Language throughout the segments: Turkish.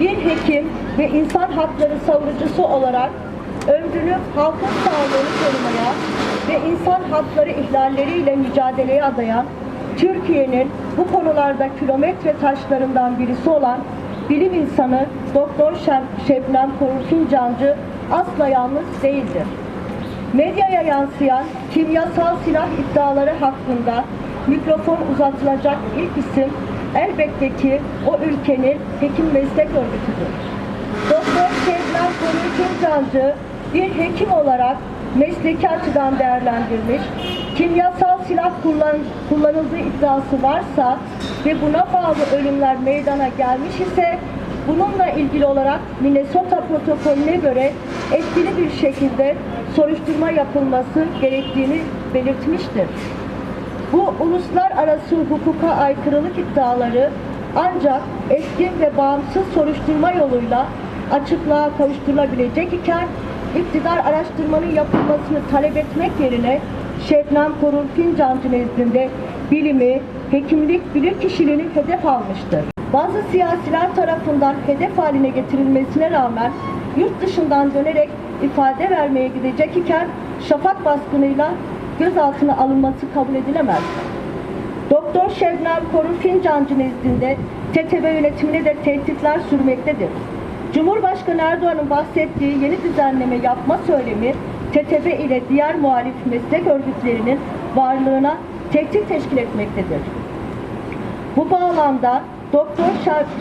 bir hekim ve insan hakları savunucusu olarak ömrünü halkın sağlığını korumaya ve insan hakları ihlalleriyle mücadeleye adayan Türkiye'nin bu konularda kilometre taşlarından birisi olan bilim insanı Doktor Şebnem Korur Fincancı asla yalnız değildir. Medyaya yansıyan kimyasal silah iddiaları hakkında mikrofon uzatılacak ilk isim elbette ki o ülkenin hekim meslek örgütüdür. Doktor Şebnem Korur Fincancı bir hekim olarak mesleki açıdan değerlendirmiş, kimyasal silah kullan, kullanıldığı iddiası varsa ve buna bağlı ölümler meydana gelmiş ise bununla ilgili olarak Minnesota protokolüne göre etkili bir şekilde soruşturma yapılması gerektiğini belirtmiştir. Bu uluslararası hukuka aykırılık iddiaları ancak etkin ve bağımsız soruşturma yoluyla açıklığa kavuşturulabilecek iken iktidar araştırmanın yapılmasını talep etmek yerine Şebnem Korur Fincancı nezdinde bilimi, hekimlik bilir kişiliğini hedef almıştır. Bazı siyasiler tarafından hedef haline getirilmesine rağmen yurt dışından dönerek ifade vermeye gidecek iken şafak baskınıyla gözaltına alınması kabul edilemez. Doktor Şebnem Korur Fincancı nezdinde TTB yönetimine de tehditler sürmektedir. Cumhurbaşkanı Erdoğan'ın bahsettiği yeni düzenleme yapma söylemi TTB ile diğer muhalif meslek örgütlerinin varlığına tehdit teşkil etmektedir. Bu bağlamda Doktor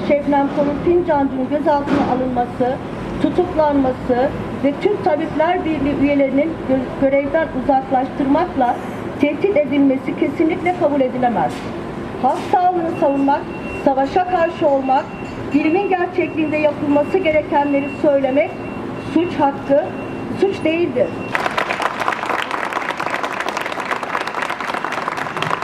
Şebnem Korur Fincancı'nın gözaltına alınması, tutuklanması ve Türk Tabipler Birliği üyelerinin gö- görevden uzaklaştırmakla tehdit edilmesi kesinlikle kabul edilemez. Halk sağlığını savunmak, savaşa karşı olmak, bilimin gerçekliğinde yapılması gerekenleri söylemek suç hakkı, suç değildir.